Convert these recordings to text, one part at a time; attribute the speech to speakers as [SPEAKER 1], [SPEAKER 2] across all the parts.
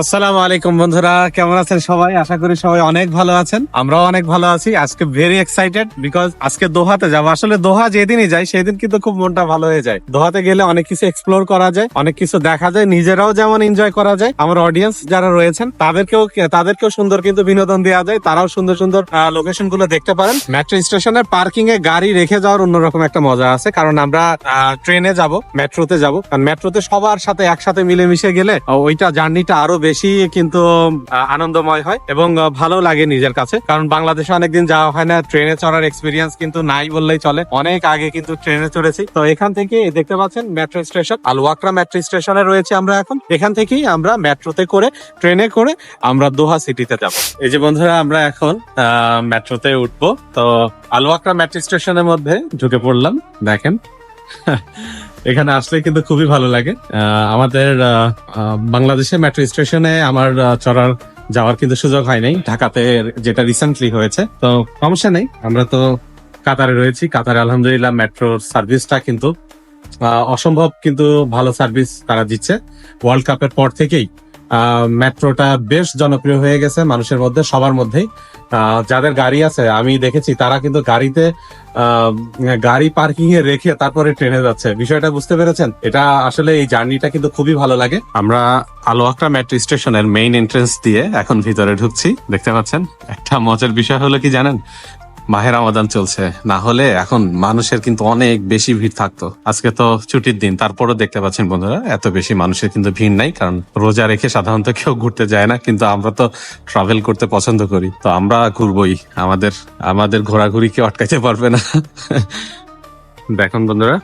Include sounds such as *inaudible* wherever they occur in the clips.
[SPEAKER 1] আসসালামু আলাইকুম বন্ধুরা, কেমন আছেন সবাই? আশা করি সবাই অনেক ভালো আছেন। আমরাও অনেক ভালো আছি। আজকে ভেরি এক্সাইটেড বিকজ আজকে দোহাতে যাব। আসলে দোহা যেদিনই যাই সেদিন কিন্তু খুব মনটা ভালো হয়ে যায়। দোহাতে গেলে অনেক কিছু এক্সপ্লোর করা যায়, অনেক কিছু দেখা যায়, নিজেরাও যেমন এনজয় করা যায়। আমার অডিয়েন্স যারা রয়েছেন, তাদেরকেও তাদেরকেও সুন্দর কিন্তু বিনোদন দেওয়া যায়। তারাও সুন্দর সুন্দর লোকেশনগুলো দেখতে পারেন। মেট্রো স্টেশনের পার্কিং এ গাড়ি রেখে যাওয়ার অন্যরকম একটা মজা আছে। কারণ আমরা ট্রেনে যাব মেট্রোতে যাব। কারণ মেট্রোতে সবার সাথে একসাথে মিলেমিশে গেলে ওইটা জার্নিটা আরও বেশি কিন্তু আনন্দময় হয় এবং ভালো লাগে নিজের কাছে। কারণ বাংলাদেশে অনেকদিন যাওয়া হয় না, ট্রেনে চড়ার এক্সপিরিয়েন্স কিন্তু নাই বললেই চলে। অনেক আগে কিন্তু ট্রেনে চড়েছি। তো এখান থেকে দেখতে পাচ্ছেন মেট্রো স্টেশন আলওয়াকরা মেট্রো স্টেশনে রয়েছে আমরা এখন। এখান থেকেই আমরা মেট্রোতে করে, ট্রেনে করে আমরা দোহা সিটিতে যাব। এই যে বন্ধুরা, আমরা এখন মেট্রোতে উঠবো। তো আলওয়াকরা মেট্রো স্টেশনের মধ্যে ঢুকে পড়লাম, দেখেন। *laughs* এখানে আসলে কিন্তু খুবই ভালো লাগে। আমাদের বাংলাদেশে মেট্রো স্টেশনে আমার চড়ার যাওয়ার কিন্তু সুযোগ হয় নাই। ঢাকাতে যেটা রিসেন্টলি হয়েছে। তো সমস্যা নেই। আমরা তো কাতারে রয়েছি। কাতারে আলহামদুলিল্লাহ মেট্রোর সার্ভিসটা কিন্তু অসম্ভব কিন্তু ভালো সার্ভিস তারা দিচ্ছে। ওয়ার্ল্ড কাপের পর থেকেই মেট্রোটা বেশ জনপ্রিয় হয়ে গেছে মানুষের মধ্যে, সবার মধ্যেই। যাদের গাড়ি আছে, আমি দেখেছি তারা কিন্তু গাড়িতে গাড়ি পার্কিং এ রেখে তারপরে ট্রেনে যাচ্ছে। বিষয়টা বুঝতে পেরেছেন? এটা আসলে এই জার্নিটা কিন্তু খুবই ভালো লাগে। আমরা আলোয়াকরা মেট্রো স্টেশনের মেইন এন্ট্রেন্স দিয়ে এখন ভিতরে ঢুকছি। দেখতে পাচ্ছেন? একটা মজার বিষয় হলো কি জানেন? মাহের আমাদান চলছে। না হলে এখন মানুষের কিন্তু অনেক বেশি ভিড় থাকতো। আজকে তো ছুটির দিন, তারপরও দেখতে পাচ্ছেন বন্ধুরা, এত বেশি মানুষের কিন্তু ভিড় নাই, কারণ রোজা রেখে সাধারণত কেউ ঘুরতে যায় না, কিন্তু আমরা তো ট্রাভেল করতে পছন্দ করি। তো আমরা ঘুরবই, আমাদের আমাদের ঘোরাঘুরি কেউ আটকাইতে পারবে না। দেখুন বন্ধুরা,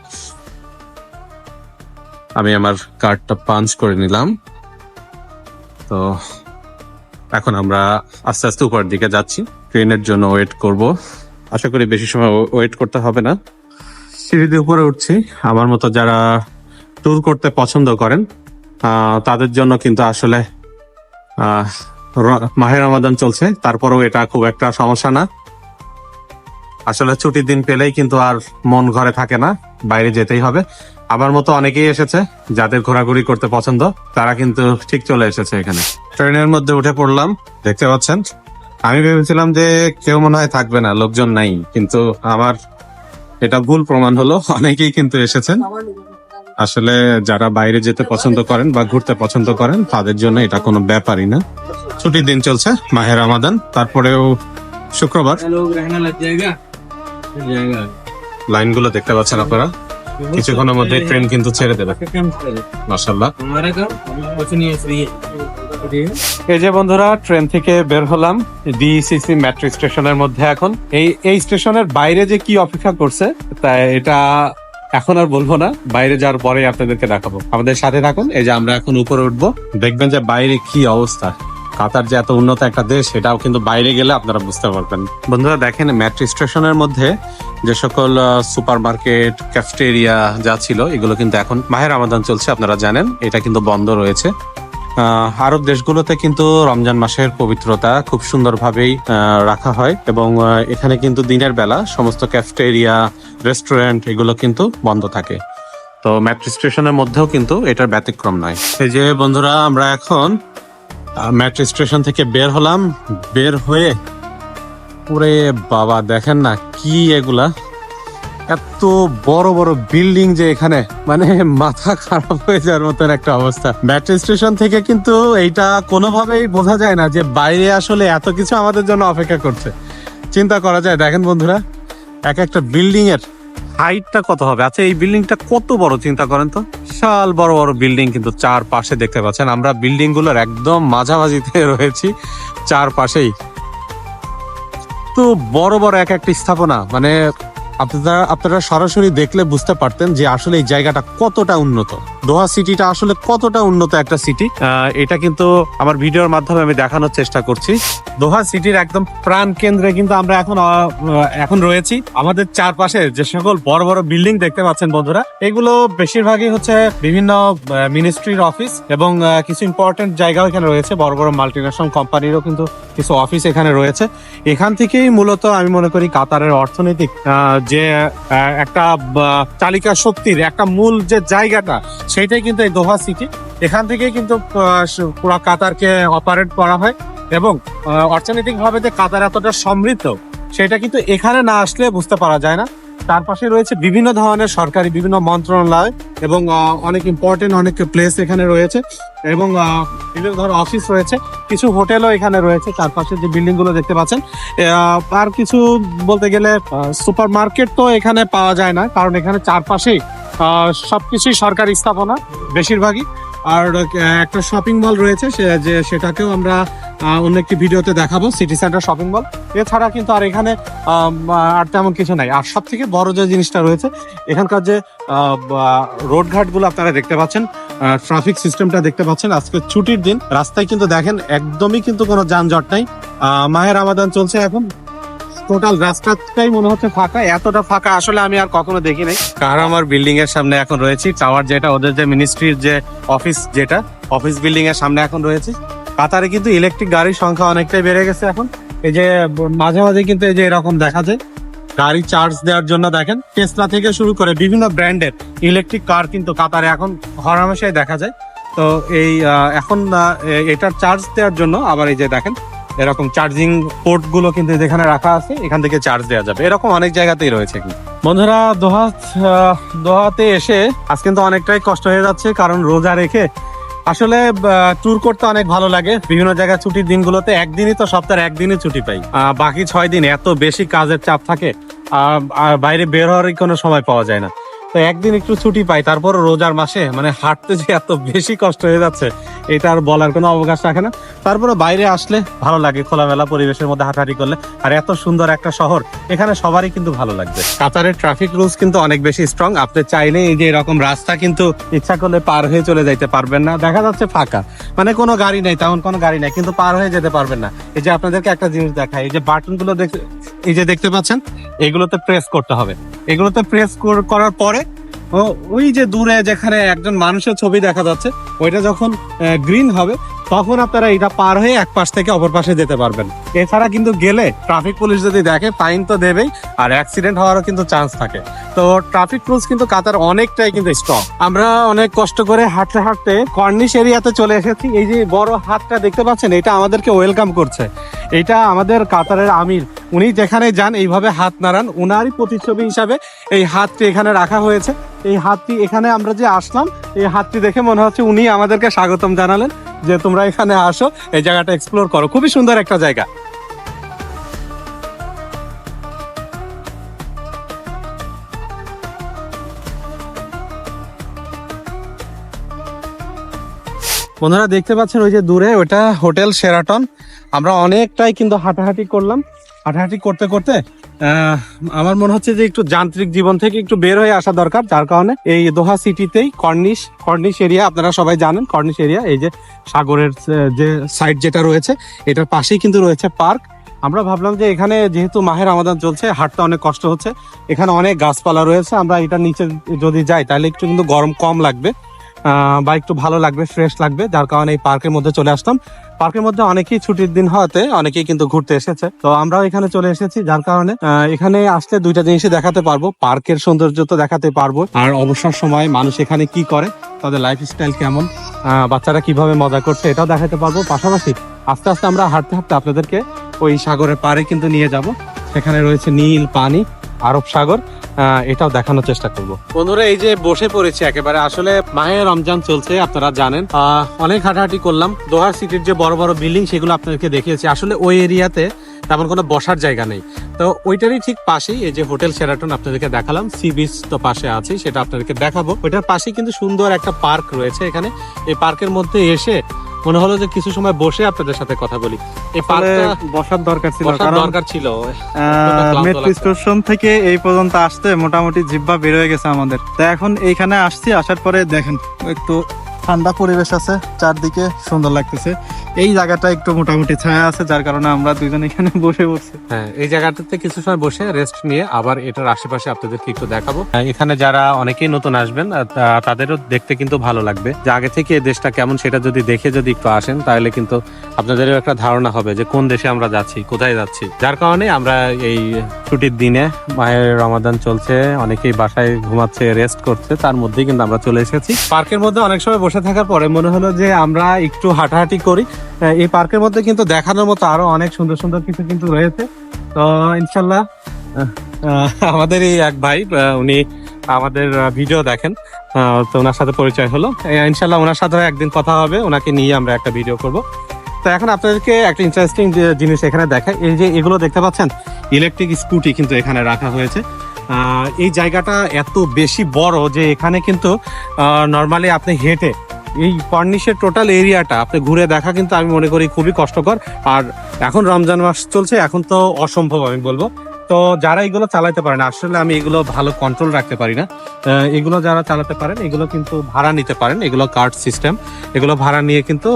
[SPEAKER 1] আমি আমার কার্ডটা পাঞ্চ করে নিলাম। তো এখন আমরা আস্তে আস্তে উপরের দিকে যাচ্ছি। ট্রেনের জন্য ওয়েট করব। আশা করি বেশি সময় ওয়েট করতে হবে না। সিঁড়ি দিয়ে উপরে উঠছি। আমার মতো যারা ট্যুর করতে পছন্দ করেন তাদের জন্য কিন্তু আসলে মাহের রমাদান চলছে। তারপরেও এটা খুব একটা সমস্যা না। আসলে ছুটির দিন পেলেই কিন্তু আর মন ঘরে থাকে না। বাইরে যেতেই হবে। আমার মতো অনেকেই এসেছে, যাদের ঘোরাঘুরি করতে পছন্দ, তারা কিন্তু ঠিক চলে এসেছে এখানে। ট্রেনের মধ্যে উঠে পড়লাম, দেখতে পাচ্ছেন? আমি ভেবেছিলাম যে কেউ মনে হয় থাকবে না, লোকজন নাই, কিন্তু আমার এটা ভুল প্রমাণ হলো, অনেকেই কিন্তু এসেছেন। আসলে যারা বাইরে যেতে পছন্দ করেন বা ঘুরতে পছন্দ করেন, তাদের জন্য এটা কোনো ব্যাপারই না। ছুটির দিন চলছে, মাহের রমাদান, তারপরেও শুক্রবার। লাইনগুলো দেখতে পাচ্ছেন আপনারা? কিছুক্ষণের মধ্যে ট্রেন কিন্তু ছেড়ে দেবে।
[SPEAKER 2] মার্শাল্লাহ
[SPEAKER 1] এই যে বন্ধুরা ট্রেন থেকে বের হলাম ডিসিসি মেট্রো স্টেশনের মধ্যে এখন। এই এই স্টেশনের বাইরে যে কি অপেক্ষা করছে তাই এটা এখন আর বলব না। বাইরে যাওয়ার পরে আপনাদেরকে দেখাবো। আমাদের সাথে থাকুন এই যে আমরা এখন উপরে উঠবো। দেখবেন যে বাইরে কি অবস্থা। কাতার যে এত উন্নত একটা দেশ, সেটাও কিন্তু বাইরে গেলে আপনারা বুঝতে পারবেন। বন্ধুরা, দেখেন মেট্রো স্টেশনের মধ্যে যে সকল সুপার মার্কেট ক্যাফটেরিয়া যা ছিল, এগুলো কিন্তু এখন মাহের আমাদান চলছে, আপনারা জানেন। এটা কিন্তু বন্ধ রয়েছে। আরব দেশগুলোতে কিন্তু রমজান মাসের পবিত্রতা খুব সুন্দরভাবেই রাখা হয় এবং এখানে কিন্তু দিনের বেলা সমস্ত ক্যাফটেরিয়া, রেস্টুরেন্ট এগুলো কিন্তু বন্ধ থাকে। তো মেট্রো স্টেশনের মধ্যেও কিন্তু এটার ব্যতিক্রম নয়। এই যে বন্ধুরা, আমরা এখন মেট্রো স্টেশন থেকে বের হলাম। বের হয়ে পুরে বাবা, দেখেন না কি এগুলা। এত বড় বড় বিল্ডিং যে এখানে মানে মাথা খারাপ হয়ে যাওয়ার মতন একটা অবস্থা। মেট্রো স্টেশন থেকে কিন্তু এইটা কোনোভাবেই বোঝা যায় না যে বাইরে আসলে এত কিছু আমাদের জন্য অপেক্ষা করছে। চিন্তা করা যায়। দেখেন বন্ধুরা, এক একটা বিল্ডিং এর হাইটটা কত হবে? আচ্ছা এই বিল্ডিংটা কত বড় চিন্তা করেন তো? বিশাল বড় বড় বিল্ডিং কিন্তু চার পাশে দেখতে পাচ্ছেন। আমরা বিল্ডিংগুলোর একদম মাঝামাঝিতে *laughs* রয়েছি চার পাশেই তো বড় বড় এক একটা স্থাপনা মানে আপনারা আপনারা সরাসরি দেখলে বুঝতে পারতেন যে আসলে এই জায়গাটা কতটা উন্নত। দোহা সিটিটা আসলে কতটা উন্নত একটা সিটি। এটা কিন্তু আমার ভিডিওর মাধ্যমে আমি দেখানোর চেষ্টা করছি। দোহা সিটির একদম প্রাণ কেন্দ্রে কিন্তু আমরা এখন এখন রয়েছি। আমাদের চারপাশে যে সকল বড় বড় বিল্ডিং দেখতে পাচ্ছেন বন্ধুরা, এগুলো বেশিরভাগই হচ্ছে বিভিন্ন মিনিস্ট্রির অফিস এবং কিছু ইম্পর্টেন্ট জায়গাও এখানে রয়েছে। বড় বড় মাল্টি ন্যাশনাল কোম্পানিরও কিন্তু কিছু অফিস এখানে রয়েছে। এখান থেকেই মূলত আমি মনে করি কাতারের অর্থনৈতিক যে একটা চালিকা শক্তির একটা মূল যে জায়গাটা সেটাই কিন্তু এই দোহা সিটি। এখান থেকেই কিন্তু পুরা কাতারকে অপারেট করা হয় এবং অর্থনৈতিক ভাবে যে কাতার এতটা সমৃদ্ধ, সেটা কিন্তু এখানে না আসলে বুঝতে পারা যায় না। তার পাশে রয়েছে বিভিন্ন ধরনের সরকারি, বিভিন্ন মন্ত্রণালয় এবং অনেক ইম্পর্টেন্ট অনেক প্লেস এখানে রয়েছে এবং বিভিন্ন ধরনের অফিস রয়েছে। কিছু হোটেলও এখানে রয়েছে। চারপাশে যে বিল্ডিংগুলো দেখতে পাচ্ছেন আর কিছু বলতে গেলে সুপার মার্কেট তো এখানে পাওয়া যায় না। কারণ এখানে চারপাশেই সবকিছুই সরকারি স্থাপনা, বেশিরভাগই। আর একটা শপিং মল রয়েছে, সে- যে, সেটাকেও আমরা অন্য একটি ভিডিওতে দেখাবো সিটি সেন্টার শপিং মল এছাড়া কিন্তু আর এখানে আর তেমন কিছু নাই। আর সব থেকে বড় যে জিনিসটা রয়েছে, এখানকার যে রোড ঘাটগুলো আপনারা দেখতে পাচ্ছেন ট্রাফিক সিস্টেমটা দেখতে পাচ্ছেন, আজকে ছুটির দিন। রাস্তায় কিন্তু দেখেন, একদমই কিন্তু কোনো যানজট নাই। মাহের আমাদান চলছে এখন। টোটাল রাস্তাটাই মনে হচ্ছে ফাঁকা, এতটা ফাঁকা আসলে আমি আর কখনো দেখি নাই। কার আমার বিল্ডিং এর সামনে এখন রয়েছি? টাওয়ার যেটা, ওদের যে মিনিস্ট্রির যে অফিস যেটা অফিস বিল্ডিং এর সামনে এখন রয়েছে। কাতারে কিন্তু ইলেকট্রিক গাড়ির সংখ্যা অনেকটাই বেড়ে গেছে এখন। এই যে, মাঝে মাঝে কিন্তু এই যে এরকম দেখা যায়। গাড়ি চার্জ দেওয়ার জন্য দেখেন টেসলা থেকে শুরু করে বিভিন্ন ব্র্যান্ডের ইলেকট্রিক কার কিন্তু কাতারে এখন হরহামেশাই দেখা যায়। তো এই এখন এটার চার্জ দেওয়ার জন্য আবার এই যে দেখেন এরকম চার্জিং পোর্টগুলো কিন্তু যেখানে রাখা আছে, এখান থেকে চার্জ দেওয়া যাবে। এরকম অনেক জায়গাতেই রয়েছে কিন্তু। বন্ধুরা দোহা দোহাতে এসে আজ কিন্তু অনেকটাই কষ্ট হয়ে যাচ্ছে, কারণ রোজা রেখে আসলে ট্যুর করতে অনেক ভালো লাগে। বিভিন্ন জায়গায় ছুটির দিনগুলোতে একদিনই তো, সপ্তাহের একদিনই ছুটি পাই। বাকি ছয় দিন এত বেশি কাজের চাপ থাকে বাইরে বের হওয়ারই কোনো সময় পাওয়া যায় না। তো একদিন একটু ছুটি পাই তারপর রোজার মাসে মানে হাঁটতে যে এত বেশি কষ্ট হয়ে যাচ্ছে, এটা আর বলার কোনো অবকাশ রাখে না। তারপরে বাইরে আসলে ভালো লাগে খোলামেলা পরিবেশের মধ্যে হাঁটাহাঁটি করলে। আর এত সুন্দর একটা শহর, এখানে সবারই কিন্তু ভালো লাগবে। কাতারের ট্রাফিক রুলস কিন্তু অনেক বেশি স্ট্রং আপনি চাইলে এই যে এরকম রাস্তা কিন্তু ইচ্ছা করলে পার হয়ে চলে যাইতে পারবেন না। দেখা যাচ্ছে ফাঁকা মানে কোনো গাড়ি নেই, তেমন কোনো গাড়ি নেই, কিন্তু পার হয়ে যেতে পারবেন না। এই যে আপনাদেরকে একটা জিনিস দেখাই, এই যে বাটনগুলো দেখতে এই যে দেখতে পাচ্ছেন, এগুলোতে প্রেস করতে হবে। এগুলোতে প্রেস করার পরে back. ওই যে দূরে যেখানে একজন মানুষের ছবি দেখা যাচ্ছে, ওইটা যখন গ্রিন হবে, তখন আপনারা এটা পার হয়ে এক পাশ থেকে অপর পাশে যেতে পারবেন। এছাড়া কিন্তু গেলে ট্রাফিক পুলিশ যদি দেখে ফাইন তো দেবেই, আর অ্যাক্সিডেন্ট হওয়ারও কিন্তু চান্স থাকে। তো ট্রাফিক রুলস কিন্তু কাতার অনেকটাই কিন্তু স্ট্রং আমরা অনেক কষ্ট করে হাঁটতে হাঁটতে কর্নিশ এরিয়াতে চলে এসেছি। এই যে বড় হাতটা দেখতে পাচ্ছেন, এটা আমাদেরকে ওয়েলকাম করছে। এটা আমাদের কাতারের আমির। উনি যেখানে যান, এইভাবে হাত নাড়ান। উনারই প্রতিচ্ছবি হিসাবে এই হাতটি এখানে রাখা হয়েছে। এই হাতটি এখানে আমরা যে আসলাম, এই হাতটি দেখে মনে হচ্ছে উনি আমাদেরকে স্বাগতম জানালেন যে তোমরা এখানে আসো, এই জায়গাটা এক্সপ্লোর করো। খুবই সুন্দর একটা জায়গা। বন্ধুরা, দেখতে পাচ্ছেন ওই যে দূরে ওটা হোটেল সেরাটন আমরা অনেকটাই কিন্তু হাঁটাহাঁটি করলাম। হাঁটাহাঁটি করতে করতে আমার মনে হচ্ছে যে একটু যান্ত্রিক জীবন থেকে একটু বের হয়ে আসা দরকার, যার কারণে এই দোহা সিটিতেই কর্নিশ কর্নিশ এরিয়া আপনারা সবাই জানেন কর্নিশ এরিয়া এই যে সাগরের যে সাইড যেটা রয়েছে, এটার পাশেই কিন্তু রয়েছে পার্ক। আমরা ভাবলাম যে এখানে যেহেতু মাহের আমাদের চলছে, হাঁটতে অনেক কষ্ট হচ্ছে, এখানে অনেক গাছপালা রয়েছে, আমরা এটা নিচে যদি যাই, তাহলে একটু কিন্তু গরম কম লাগবে বা একটু ভালো লাগবে ফ্রেশ লাগবে, যার কারণে এই পার্কের মধ্যে চলে আসলাম পার্কের মধ্যে অনেকেই ছুটির দিন হওয়াতে অনেকেই কিন্তু ঘুরতে এসেছে। তো আমরাও এখানে চলে এসেছি, যার কারণে এখানে আসলে দুইটা জিনিসই দেখাতে পারব, পার্কের সৌন্দর্য তো দেখাতে পারব। আর অবসর সময় মানুষ এখানে কি করে, তাদের লাইফ স্টাইল কেমন বাচ্চারা কীভাবে মজা করছে এটাও দেখাতে পারব। পাশাপাশি আস্তে আস্তে আমরা হাঁটতে হাঁটতে আপনাদেরকে ওই সাগরের পাড়ে কিন্তু নিয়ে যাব। সেখানে রয়েছে নীল পানি, আরব সাগর। এটাও দেখানোর চেষ্টা করব। বন্ধুরা, এই যে বসে পড়েছি একেবারে। আসলে মাহে রমজান চলছে, আপনারা জানেন। অনেক হাঁটাহাঁটি করলাম। দোহার সিটির যে বড় বড় বিল্ডিং, সেগুলো আপনাদেরকে দেখিয়েছি। আসলে ওই এরিয়াতে তেমন কোনো বসার জায়গা নেই। তো ওইটারই ঠিক পাশেই এই যে হোটেল সেরাটন আপনাদেরকে দেখালাম সি বিচ তো পাশে আছে, সেটা আপনাদেরকে দেখাবো। ওইটার পাশেই কিন্তু সুন্দর একটা পার্ক রয়েছে এখানে। এই পার্কের মধ্যে এসে মনে হলো যে কিছু সময় বসে আপনাদের সাথে কথা বলি। এই পার্কটা
[SPEAKER 3] বসার দরকার ছিল কারণ
[SPEAKER 1] দরকার ছিল।
[SPEAKER 3] আহ, *laughs* মেট্রো স্টেশন থেকে এই পর্যন্ত আসতে মোটামুটি জিব্বা বের হয়ে গেছে আমাদের। তো এখন এইখানে আসছি আসার পরে দেখেন একটু ঠান্ডা পরিবেশ আছে, চারদিকে সুন্দর লাগতেছে। এই জায়গাটা একটু মোটামুটি ছায়া আছে, যার কারণে আমরা দুজন এখানে *laughs* বসে পড়ছি।
[SPEAKER 1] হ্যাঁ এই জায়গাটাতে কিছু সময় বসে রেস্ট নিয়ে আবার এটার আশেপাশে আপনাদেরকে একটু দেখাবো। এখানে যারা অনেকেই নতুন আসবেন তাদেরও দেখতে কিন্তু ভালো লাগবে। যে আগে থেকে দেশটা কেমন সেটা যদি দেখে যদি একটু আসেন, তাহলে কিন্তু আপনাদেরও একটা ধারণা হবে যে কোন দেশে আমরা যাচ্ছি, কোথায় যাচ্ছি। যার কারণে আমরা এই ছুটির দিনে, মায়ের রমাদান চলছে, অনেকেই বাসায় ঘুমাচ্ছে রেস্ট করছে, তার মধ্যেই কিন্তু আমরা চলে এসেছি। পার্কের মধ্যে অনেক সময় বসে বসে থাকার পরে মনে হলো যে আমরা একটু হাঁটাহাঁটি করি। এই পার্কের মধ্যে কিন্তু দেখানোর মতো আরও অনেক সুন্দর সুন্দর কিছু কিন্তু রয়েছে। তো ইনশাল্লাহ আমাদের এই এক ভাই উনি আমাদের ভিডিও দেখেন। তো ওনার সাথে পরিচয় হলো। ইনশাল্লাহ ওনার সাথে একদিন কথা হবে, ওনাকে নিয়ে আমরা একটা ভিডিও করব। তো এখন আপনাদেরকে একটা ইন্টারেস্টিং জিনিস এখানে দেখায় এই যে এগুলো দেখতে পাচ্ছেন ইলেকট্রিক স্কুটি কিন্তু এখানে রাখা হয়েছে। এই জায়গাটা এত বেশি বড় যে এখানে কিন্তু নর্মালি আপনি হেঁটে, এই পার্নিশের টোটাল এরিয়াটা আপনি ঘুরে দেখা কিন্তু আমি মনে করি খুবই কষ্টকর। আর এখন রমজান মাস চলছে, এখন তো অসম্ভব আমি বলব। তো যারা এগুলো চালাতে পারেন আসলে আমি এগুলো ভালো কন্ট্রোল রাখতে পারি না। এগুলো যারা চালাতে পারেন, এগুলো কিন্তু ভাড়া নিতে পারেন, এগুলো কার্ড সিস্টেম এগুলো ভাড়া নিয়ে কিন্তু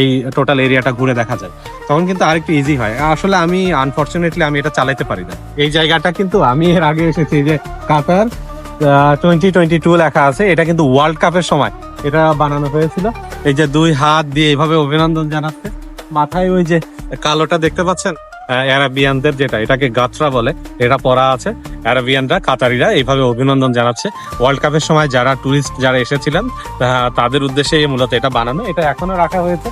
[SPEAKER 1] এই টোটাল এরিয়াটা ঘুরে দেখা যায়। তখন কিন্তু আরেকটু ইজি হয়। আসলে আমি আনফরচুনেটলি আমি এটা চালাতে পারি না। এই জায়গাটা কিন্তু আমি এর আগে এসেছি যে কাতার টোয়েন্টি টোয়েন্টি টু লেখা আছে। এটা কিন্তু ওয়ার্ল্ড কাপের সময় এটা বানানো হয়েছিল। এই যে দুই হাত দিয়ে এইভাবে অভিনন্দন জানাচ্ছে। মাথায় ওই যে কালোটা দেখতে পাচ্ছেন? অ্যারাবিয়ানদের যেটা, এটাকে গাত্রা বলে, এটা পরা আছে। অ্যারাবিয়ানরা, কাতারিরা এইভাবে অভিনন্দন জানাচ্ছে। ওয়ার্ল্ড কাপের সময় যারা টুরিস্ট যারা এসেছিলেন তাদের উদ্দেশ্যে মূলত এটা বানানো। এটা এখনও রাখা হয়েছে।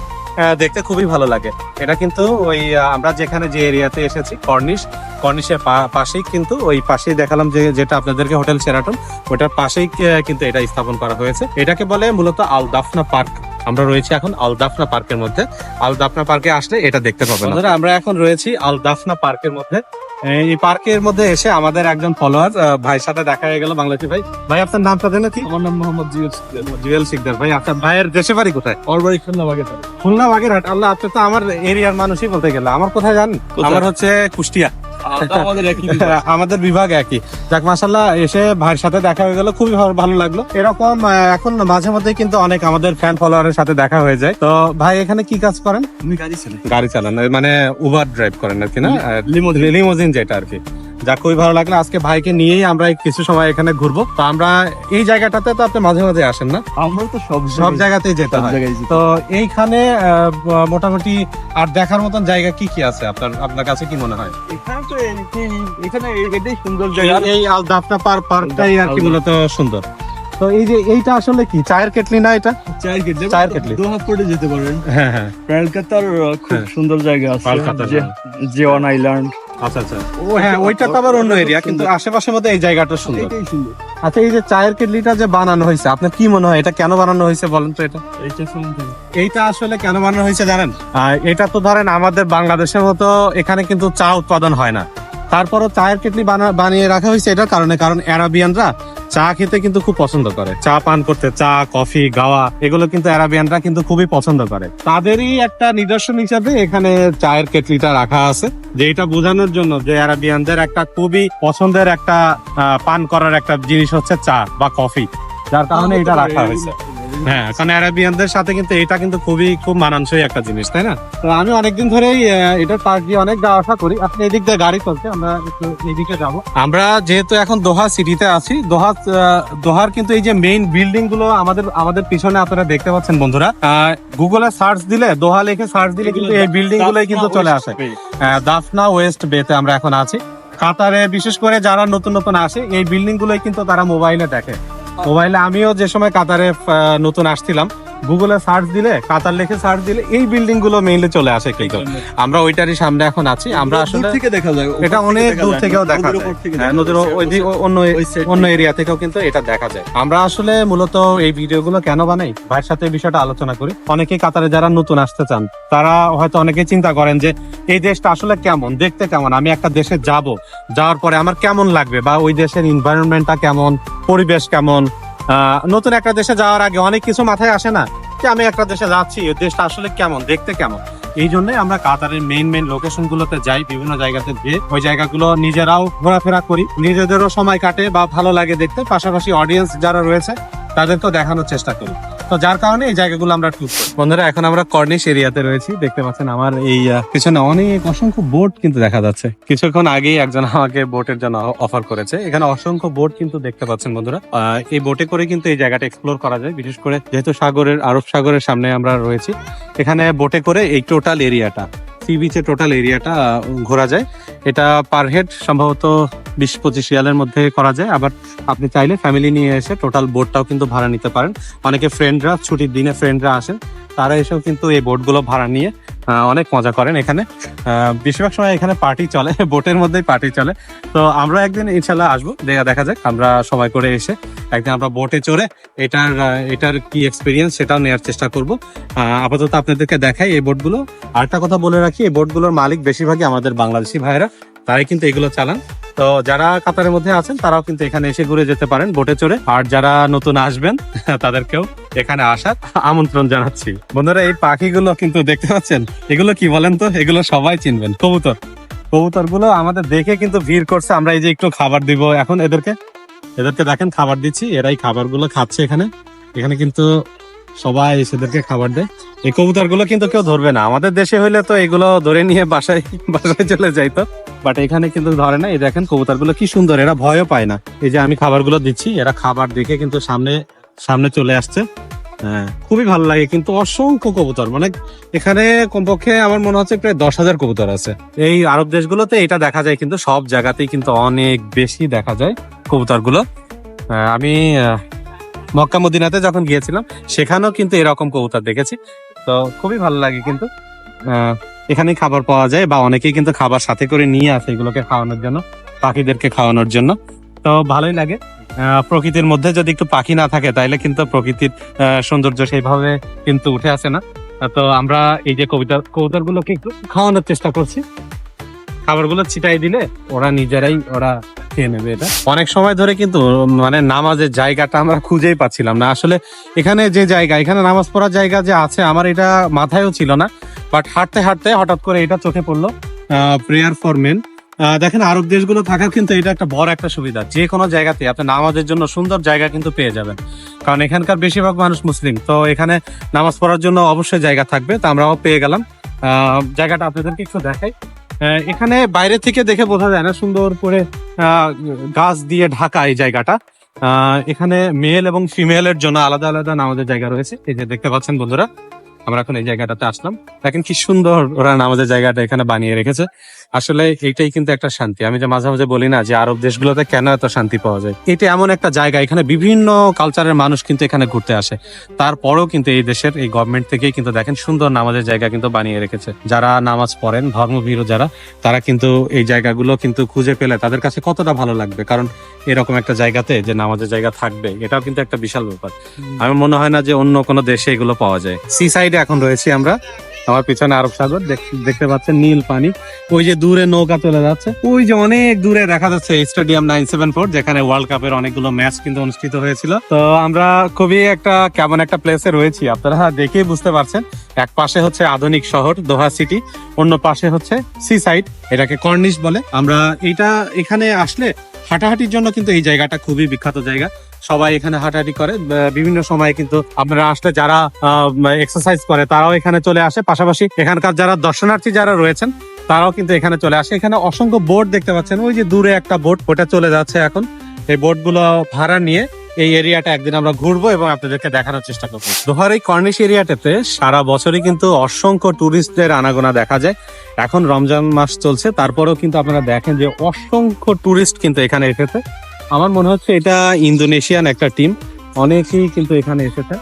[SPEAKER 1] দেখতে খুবই ভালো লাগে। এটা কিন্তু ওই আমরা যেখানে যে এরিয়াতে এসেছি কর্নিশ কর্নিশের পাশেই কিন্তু ওই পাশেই দেখালাম যে, যেটা আপনাদেরকে হোটেল সেরাটন ওটার পাশেই কিন্তু এটা স্থাপন করা হয়েছে। এটাকে বলে মূলত আল দাফনা পার্ক। আমরা রয়েছি এখন আল দাফনা পার্কের মধ্যে। আল দাফনা পার্কে আসলে এটা দেখতে পাবেন আমরা এখন রয়েছি আল দাফনা পার্কের মধ্যে। এই পার্কের মধ্যে এসে আমাদের একজন ফলোয়ার ভাইয়ের সাথে দেখা হয়ে গেল বাংলাদেশি ভাই। ভাই আপনার নামটা জানেন কি?
[SPEAKER 2] আমার নাম মোহাম্মদ জিউল
[SPEAKER 1] জুয়েল শিকদার। ভাই আপনার ভাইয়ের দেশে বাড়ি কোথায়?
[SPEAKER 2] ওর বাড়ি খুলনা বাগে থাকে
[SPEAKER 1] খুলনা বাগেরহাট। আল্লাহ আপনি তো আমার এরিয়ার মানুষই বলতে গেলে। আমার কোথায় জানেন? আমার হচ্ছে কুষ্টিয়া। *laughs*
[SPEAKER 2] আমাদের
[SPEAKER 1] বিভাগ। একই। যাক মাসাল্লাহ এসে ভাইয়ের সাথে দেখা হয়ে গেল খুবই ভালো- লাগল। এরকম এখন মাঝে মধ্যে কিন্তু অনেক আমাদের ফ্যান ফলোয়ারের সাথে দেখা হয়ে যায়। তো ভাই এখানে কি কাজ করেন?
[SPEAKER 2] গাড়ি চালান।
[SPEAKER 1] গাড়ি চালান মানে উবার ড্রাইভ করেন আর কি না।
[SPEAKER 2] লিমোজিন
[SPEAKER 1] যেটা আর কি। যা খুবই ভালো লাগল। আজকে ভাইকে নিয়েই আমরা কিছু সময় এখানে ঘুরবো। তো আমরা এই জায়গাটাতে তো আপনি মাঝে মাঝে আসেন না?
[SPEAKER 2] আমরা তো সব
[SPEAKER 1] সব জায়গাতেই যেতে হয়। তো এইখানে মোটামুটি আর দেখার মতন জায়গা কি কি আছে? আপনার আপনার কাছে কি মনে হয়?
[SPEAKER 2] এখানে তো এখানে এটাই সুন্দর জায়গা।
[SPEAKER 1] এই পার পার্কটাই আর কি মূলত সুন্দর। তো এই যে এইটা আসলে কি? চায়ের কেটলি না এটা?
[SPEAKER 2] চায়ের কেটলি।
[SPEAKER 1] চায়ের কেটলি।
[SPEAKER 2] দোহা পড়ে যেতে পারেন।
[SPEAKER 1] হ্যাঁ হ্যাঁ।
[SPEAKER 2] কলকাতার খুব
[SPEAKER 1] হ্যাঁ।
[SPEAKER 2] সুন্দর জায়গা আছে। জিওন আইল্যান্ড।
[SPEAKER 1] আচ্ছা আচ্ছা। ও হ্যাঁ ওইটা তো আবার অন্য এরিয়া কিন্তু আশেপাশের মধ্যে এই জায়গাটা সুন্দর।
[SPEAKER 2] সুন্দর।
[SPEAKER 1] আচ্ছা এই যে চায়ের কেটলিটা যে বানানো হয়েছে আপনার কি মনে হয় এটা কেন বানানো হয়েছে বলেন তো এটা?
[SPEAKER 2] এইটা
[SPEAKER 1] আসলে কেন বানানো হয়েছে জানেন? এটা তো ধরেন আমাদের বাংলাদেশের মতো এখানে কিন্তু চা উৎপাদন হয় না। তারপরও চায়ের কেটলি বানা- বানিয়ে রাখা হয়েছে এটার কারণে কারণ অ্যারাবিয়ানরা চা খেতে কিন্তু খুব পছন্দ করে। চা পান করতে, চা, কফি, গাওয়া, এগুলো কিন্তু অ্যারাবিয়ানরা কিন্তু খুবই পছন্দ করে। তাদেরই একটা নিদর্শন হিসাবে এখানে চায়ের কেটলিটা রাখা আছে যে এটা বোঝানোর জন্য যে অ্যারাবিয়ানদের একটা খুবই পছন্দের একটা পান করার একটা জিনিস হচ্ছে চা বা কফি। যার কারণে এটা রাখা হয়েছে। হ্যাঁ কারণ অ্যারাবিয়ানদের সাথে কিন্তু এটা কিন্তু খুবই খুব মানানসই একটা জিনিস তাই না? তো আমি অনেকদিন ধরেই এটার পাশ দিয়ে অনেক যাওয়া আসা করি। আপনি এদিক দিয়ে গাড়ি চলছে আমরা একটু এদিকে যাব। আমরা যেহেতু এখন দোহা সিটিতে আছি দোহা দোহার কিন্তু এই যে মেইন বিল্ডিংগুলো আমাদের আমাদের পিছনে আপনারা দেখতে পাচ্ছেন বন্ধুরা গুগলে সার্চ দিলে দোহা লিখে সার্চ দিলে কিন্তু এই বিল্ডিং গুলোই কিন্তু চলে আসে। দাফনা ওয়েস্ট বেতে আমরা এখন আছি। কাতারে বিশেষ করে যারা নতুন নতুন আসে এই বিল্ডিং গুলোই কিন্তু তারা মোবাইলে দেখে। মোবাইলে আমিও যে সময় কাতারে নতুন আসছিলাম গুগলে সার্চ দিলে কাতার লিখে সার্চ দিলে এই বিল্ডিংগুলো মেইনলি চলে আসে কিন্তু। আমরা ওইটারই সামনে এখন আছি। আমরা আসলে
[SPEAKER 2] থেকে দেখা যায়
[SPEAKER 1] এটা অনেক দূর থেকেও দেখা যায়। হ্যাঁ,
[SPEAKER 2] দেখা
[SPEAKER 1] নদীর ওই অন্য অন্য এরিয়া থেকেও কিন্তু এটা দেখা যায়। আমরা আসলে মূলত এই ভিডিওগুলো কেন বানাই? ভাইয়ের সাথে বিষয়টা আলোচনা করি। অনেকেই কাতারে যারা নতুন আসতে চান তারা হয়তো অনেকে চিন্তা করেন যে এই দেশটা আসলে কেমন? দেখতে কেমন? আমি একটা দেশে যাব। যাওয়ার পরে আমার কেমন লাগবে? বা ওই দেশের এনভায়রনমেন্টটা কেমন? পরিবেশ কেমন? নতুন একটা দেশে যাওয়ার আগে অনেক কিছু মাথায় আসে না যে আমি একটা দেশে যাচ্ছি দেশটা আসলে কেমন, দেখতে কেমন? এই জন্য আমরা কাতারের মেইন মেইন লোকেশন গুলোতে যাই, বিভিন্ন জায়গাতে গিয়ে ওই জায়গাগুলো নিজেরাও ঘোরাফেরা করি। নিজেদেরও সময় কাটে বা ভালো লাগে দেখতে। পাশাপাশি অডিয়েন্স যারা রয়েছে, তাদেরকেও দেখানোর চেষ্টা করি। তো যার কারণে এই জায়গাগুলো আমরা টুর করি। বন্ধুরা, এখন আমরা কর্নিশ এরিয়াতে রয়েছি। দেখতে পাচ্ছেন আমার এই পিছনে অনেক অসংখ্য বোট কিন্তু দেখা যাচ্ছে। কিছুক্ষণ আগেই একজন আমাকে বোটের জন্য অফার করেছে। এখানে অসংখ্য বোট কিন্তু দেখতে পাচ্ছেন বন্ধুরা। এই বোটে করে কিন্তু এই জায়গাটা এক্সপ্লোর করা যায়। বিশেষ করে যেহেতু সাগরের, আরব সাগরের সামনে আমরা রয়েছি, এখানে বোটে করে এই টোটাল এরিয়াটা সি বিচে টোটাল এরিয়াটা ঘোরা যায়। এটা পার হেড সম্ভবত বিশ পঁচিশ রিয়ালের মধ্যে করা যায়, আবার আপনি চাইলে ফ্যামিলি নিয়ে এসে টোটাল বোটটাও কিন্তু ভাড়া নিতে পারেন। অনেকে ফ্রেন্ডরা ছুটির দিনে ফ্রেন্ডরা আসেন, তারা এসেও কিন্তু এই বোটগুলো ভাড়া নিয়ে অনেক মজা করেন এখানে। বেশিরভাগ সময় এখানে পার্টি চলে *laughs* বোটের মধ্যেই পার্টি চলে। তো আমরা একদিন ইনশাল্লাহ আসব, দেখা যাক, আমরা সময় করে এসে একদিন আমরা বোটে চড়ে এটার এটার কি এক্সপিরিয়েন্স সেটাও নেওয়ার চেষ্টা করব। আপাতত আপনাদেরকে দেখাই এই বোটগুলো আরেকটা কথা বলে রাখি, এই বোটগুলোর মালিক বেশিরভাগই আমাদের বাংলাদেশি ভাইয়েরা, তারাই কিন্তু এগুলো চালান। তো যারা কাতারের মধ্যে আছেন, তারাও কিন্তু এখানে এসে ঘুরে যেতে পারেন বোটে চড়ে। আর যারা নতুন আসবেন, *laughs* তাদেরকেও এখানে আসার আমন্ত্রণ জানাচ্ছি। বন্ধুরা, এই পাখিগুলো কিন্তু দেখতে পাচ্ছেন? এগুলো কি বলেন তো? এগুলো সবাই চিনবেন। কবুতর। কবুতরগুলো আমাদের দেখে কিন্তু ভিড় করছে। আমরা এই যে একটু খাবার দিব এখন এদেরকে। এদেরকে দেখেন, খাবার দিচ্ছি। এরাই খাবারগুলো খাচ্ছে এখানে। এখানে কিন্তু সবাই এসেদেরকে খাবার দেয়। এই কবুতরগুলো কিন্তু কেউ ধরবে না। আমাদের দেশে হইলে তো এগুলো ধরে নিয়ে বাসায় বাসায় চলে যাইতো বাট এখানে কিন্তু ধরে না, এই দেখেন কবুতরগুলো কি সুন্দর, এরা ভয়ও পায় না। এই যে আমি খাবারগুলো দিচ্ছি, এরা খাবার দেখে কিন্তু সামনে সামনে চলে আসছে। হ্যাঁ খুবই ভালো লাগে, কিন্তু অসংখ্য কবুতর। মানে এখানে কমপক্ষে আমার মনে হচ্ছে প্রায় দশ হাজার কবুতর আছে। এই আরব দেশগুলোতে এটা দেখা যায়, কিন্তু সব জায়গাতেই কিন্তু অনেক বেশি দেখা যায় কবুতরগুলো আমি মক্কা মদিনাতে যখন গিয়েছিলাম সেখানেও কিন্তু এরকম কবুতর দেখেছি। তো খুবই ভালো লাগে কিন্তু আহ, এখানেই খাবার পাওয়া যায় বা অনেকেই কিন্তু খাবার সাথে করে নিয়ে আসে এগুলোকে খাওয়ানোর জন্য পাখিদেরকে খাওয়ানোর জন্য। তো ভালোই লাগে। প্রকৃতির মধ্যে যদি একটু পাখি না থাকে তাইলে কিন্তু প্রকৃতির সৌন্দর্য সেইভাবে কিন্তু উঠে আসে না। তো আমরা এই যে কবিতা কবুতর গুলোকে একটু খাওয়ানোর চেষ্টা করছি। খাবারগুলো ছিটাই দিলে ওরা নিজেরাই ওরা খেয়ে নেবে এটা? অনেক সময় ধরে কিন্তু মানে নামাজের জায়গাটা আমরা খুঁজেই পাচ্ছিলাম না। আসলে এখানে যে জায়গা, এখানে নামাজ পড়ার জায়গা যে আছে, আমার এটা মাথায়ও ছিল না। বাট হাঁটতে হাঁটতে হঠাৎ করে এটা চোখে পড়ল প্রেয়ার ফর মেন দেখেন, আরব দেশগুলো থাকার কিন্তু এটা একটা বড় একটা সুবিধা। যে কোনো জায়গাতে আপনি নামাজের জন্য সুন্দর জায়গা কিন্তু পেয়ে যাবেন। কারণ এখানকার বেশিরভাগ মানুষ মুসলিম, তো এখানে নামাজ পড়ার জন্য অবশ্যই জায়গা থাকবে, তো আমরাও পেয়ে গেলাম। জায়গাটা আপনাদেরকে একটু দেখাই। এখানে বাইরে থেকে দেখে বোঝা যায় না সুন্দর করে গাছ দিয়ে ঢাকা এই জায়গাটা। এখানে মেল এবং ফিমেলের জন্য আলাদা আলাদা নামাজের জায়গা রয়েছে। এই যে দেখতে পাচ্ছেন বন্ধুরা, আমরা এখন এই জায়গাটাতে আসলাম। দেখেন কি সুন্দর ওরা নামাজের জায়গাটা এখানে বানিয়ে রেখেছে। আসলে এটাই কিন্তু একটা শান্তি। আমি যে মাঝে মাঝে বলি না যে আরব দেশগুলোতে কেন এত শান্তি পাওয়া যায়? এটা এমন একটা জায়গা এখানে বিভিন্ন কালচারের মানুষ কিন্তু এখানে ঘুরতে আসে। তারপরেও কিন্তু এই দেশের এই গভর্নমেন্ট থেকেই কিন্তু দেখেন সুন্দর নামাজের জায়গা কিন্তু বানিয়ে রেখেছে। যারা নামাজ পড়েন ধর্মভীরু যারা তারা কিন্তু এই জায়গাগুলো কিন্তু খুঁজে পেলে তাদের কাছে কতটা ভালো লাগবে? কারণ এরকম একটা জায়গাতে যে নামাজের জায়গা থাকবে এটাও কিন্তু একটা বিশাল ব্যাপার। আমার মনে হয় না যে অন্য কোনো দেশে এগুলো পাওয়া যায়। সি সাইডে এখন রয়েছি আমরা। আমার পিছনে আরব সাগর দেখতে পাচ্ছেন নীল পানি। ওই যে দূরে নৌকা চলে যাচ্ছে। ওই যে অনেক দূরে দেখা যাচ্ছে স্টেডিয়াম নাইন সেভেন ফোর যেখানে ওয়ার্ল্ড কাপের অনেকগুলো ম্যাচ কিন্তু অনুষ্ঠিত হয়েছিল। তো আমরা খুবই একটা, কেমন একটা প্লেসে রয়েছি। আপনারা দেখেই বুঝতে পারছেন, এক পাশে হচ্ছে আধুনিক শহর, দোহা সিটি অন্য পাশে হচ্ছে সি সাইড এটাকে কর্নিশ বলে। আমরা এটা এখানে আসলে হাঁটাহাঁটির জন্য কিন্তু এই জায়গাটা খুবই বিখ্যাত জায়গা। সবাই এখানে হাঁটাহাঁটি করে। বিভিন্ন সময় কিন্তু আপনারা আসলে যারা এক্সারসাইজ করে, তারাও এখানে চলে আসে। পাশাপাশি এখানকার যারা দর্শনার্থী যারা রয়েছেন, তারাও কিন্তু এখানে চলে আসে। এখানে অসংখ্য বোট দেখতে পাচ্ছেন। ওই যে দূরে একটা বোট ওটা চলে যাচ্ছে এখন। এই বোটগুলো ভাড়া নিয়ে এই এরিয়াটা একদিন আমরা ঘুরবো এবং আপনাদেরকে দেখানোর চেষ্টা করব। দোহার এই কর্নিশ এরিয়াটাতে সারা বছরই কিন্তু অসংখ্য টুরিস্টদের আনাগোনা দেখা যায়। এখন রমজান মাস চলছে, তারপরেও কিন্তু আপনারা দেখেন যে অসংখ্য টুরিস্ট কিন্তু এখানে এসেছে। আমার মনে হচ্ছে এটা ইন্দোনেশিয়ান একটা টিম অনেকেই কিন্তু এখানে এসেছে।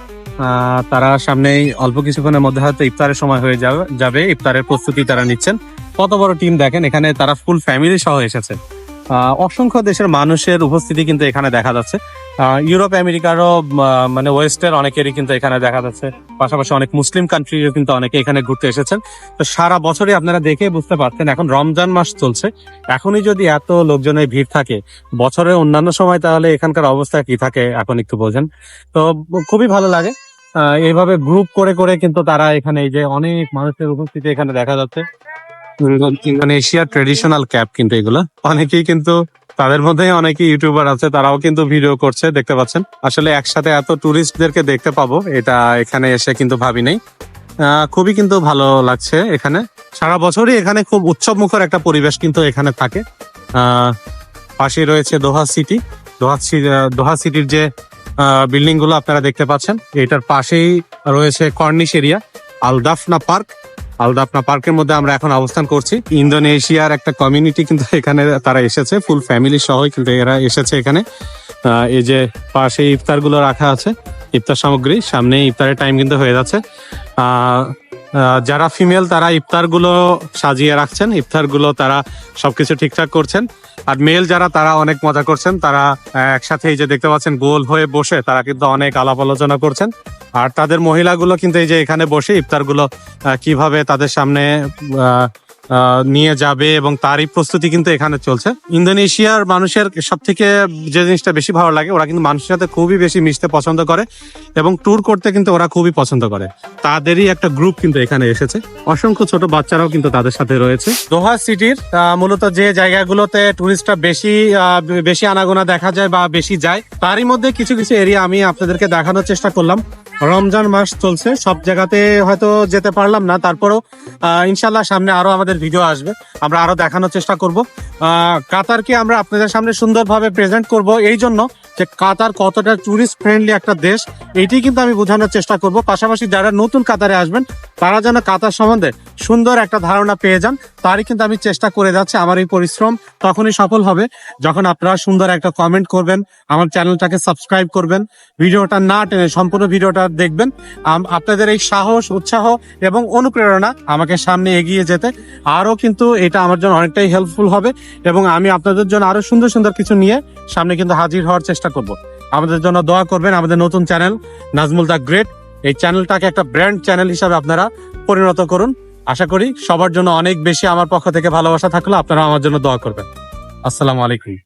[SPEAKER 1] তারা সামনে অল্প কিছুক্ষণের মধ্যে হয়তো ইফতারের সময় হয়ে যাবে ইফতারের প্রস্তুতি তারা নিচ্ছেন। কত বড় টিম দেখেন, এখানে তারা ফুল ফ্যামিলি সহ এসেছে। অসংখ্য দেশের মানুষের উপস্থিতি কিন্তু এখানে দেখা যাচ্ছে। ইউরোপ, আমেরিকারও মানে ওয়েস্টের অনেকেরই কিন্তু এখানে দেখা যাচ্ছে। পাশাপাশি অনেক মুসলিম কান্ট্রিরও কিন্তু অনেকে এখানে ঘুরতে এসেছেন। তো সারা বছরই আপনারা দেখে বুঝতে পারছেন এখন রমজান মাস চলছে। এখনই যদি এত লোকজনের ভিড় থাকে, বছরের অন্যান্য সময় তাহলে এখানকার অবস্থা কি থাকে, এখন একটু বোঝেন। তো খুবই ভালো লাগে। এইভাবে গ্রুপ করে করে কিন্তু তারা এখানে এই যে অনেক মানুষের উপস্থিতি এখানে দেখা যাচ্ছে। ইন্দোনেশিয়ার ট্রেডিশনাল ক্যাপ কিন্তু এগুলো। অনেকেই কিন্তু তাদের মধ্যে অনেকেই ইউটিউবার আছে, তারাও কিন্তু ভিডিও করছে, দেখতে পাচ্ছেন। আসলে একসাথে এত টুরিস্টদেরকে দেখতে পাবো, এটা এখানে এসে কিন্তু ভাবি নাই। খুবই কিন্তু ভালো লাগছে এখানে। সারা বছরই এখানে খুব উৎসব মুখর একটা পরিবেশ কিন্তু এখানে থাকে। পাশে রয়েছে দোহা সিটি দোহা দোহা সিটির যে বিল্ডিংগুলো আপনারা দেখতে পাচ্ছেন, এটার পাশেই রয়েছে Corniche area Al Dafna park Al Dafna পার্কের মধ্যে আমরা এখন অবস্থান করছি। ইন্দোনেশিয়ার একটা কমিউনিটি কিন্তু এখানে তারা এসেছে ফুল ফ্যামিলি সহ কিন্তু এরা এসেছে এখানে। এই যে পাশে ইফতারগুলো রাখা আছে, ইফতার সামগ্রী, সামনে ইফতারের টাইম কিন্তু হয়ে যাচ্ছে। যারা ফিমেল তারা ইফতারগুলো সাজিয়ে রাখছেন ইফতারগুলো তারা সবকিছু ঠিকঠাক করছেন। আর মেল যারা, তারা অনেক মজা করছেন, তারা একসাথে এই যে দেখতে পাচ্ছেন, গোল হয়ে বসে তারা কিন্তু অনেক আলাপ আলোচনা করছেন। আর তাদের মহিলাগুলো কিন্তু এই যে এখানে বসে ইফতারগুলো কীভাবে তাদের সামনে নিয়ে যাবে এবং তারই প্রস্তুতি কিন্তু এখানে চলছে। ইন্দোনেশিয়ার মানুষের সব থেকে যে জিনিসটা বেশি ভালো লাগে, ওরা কিন্তু মানুষের সাথে খুবই বেশি মিশতে পছন্দ করে এবং ট্যুর করতে কিন্তু ওরা খুবই পছন্দ করে। তাদেরই একটা গ্রুপ কিন্তু এখানে এসেছে। অসংখ্য ছোট বাচ্চারাও কিন্তু তাদের সাথে রয়েছে। দোহা সিটির মূলত যে জায়গাগুলোতে টুরিস্টরা বেশি বেশি আনাগোনা দেখা যায় বা বেশি যায়, তারই মধ্যে কিছু কিছু এরিয়া আমি আপনাদেরকে দেখানোর চেষ্টা করলাম। রমজান মাস চলছে, সব জায়গাতে হয়তো যেতে পারলাম না, তারপরেও ইনশাল্লাহ সামনে আরও আমাদের ভিডিও আসবে, আমরা আরও দেখানোর চেষ্টা করব। কাতারকে আমরা আপনাদের সামনে সুন্দরভাবে প্রেজেন্ট করব, এই জন্য যে কাতার কতটা টুরিস্ট ফ্রেন্ডলি একটা দেশ এটি কিন্তু আমি বোঝানোর চেষ্টা করব। পাশাপাশি যারা নতুন কাতারে আসবেন, তারা যেন কাতার সম্বন্ধে সুন্দর একটা ধারণা পেয়ে যান। তারই কিন্তু আমি চেষ্টা করে যাচ্ছি আমার এই পরিশ্রম তখনই সফল হবে। যখন আপনারা সুন্দর একটা কমেন্ট করবেন, আমার চ্যানেলটাকে সাবস্ক্রাইব করবেন, ভিডিওটা না টেনে সম্পূর্ণ ভিডিওটা দেখবেন আপনাদের এই সাহস, উৎসাহ এবং অনুপ্রেরণা আমাকে সামনে এগিয়ে যেতে। আরও কিন্তু এটা আমার জন্য অনেকটাই হেল্পফুল হবে এবং আমি আপনাদের জন্য আরও সুন্দর সুন্দর কিছু নিয়ে সামনে কিন্তু হাজির হওয়ার চেষ্টা করব। আমাদের জন্য দোয়া করবেন আমাদের নতুন চ্যানেল নাজমুল দ্য গ্রেট। এই চ্যানেলটাকে একটা ব্র্যান্ড চ্যানেল হিসাবে আপনারা পরিণত করুন। আশা করি সবার জন্য অনেক বেশি আমার পক্ষ থেকে ভালোবাসা থাকল। আপনারা আমার জন্য দোয়া করবেন। আসসালামু আলাইকুম।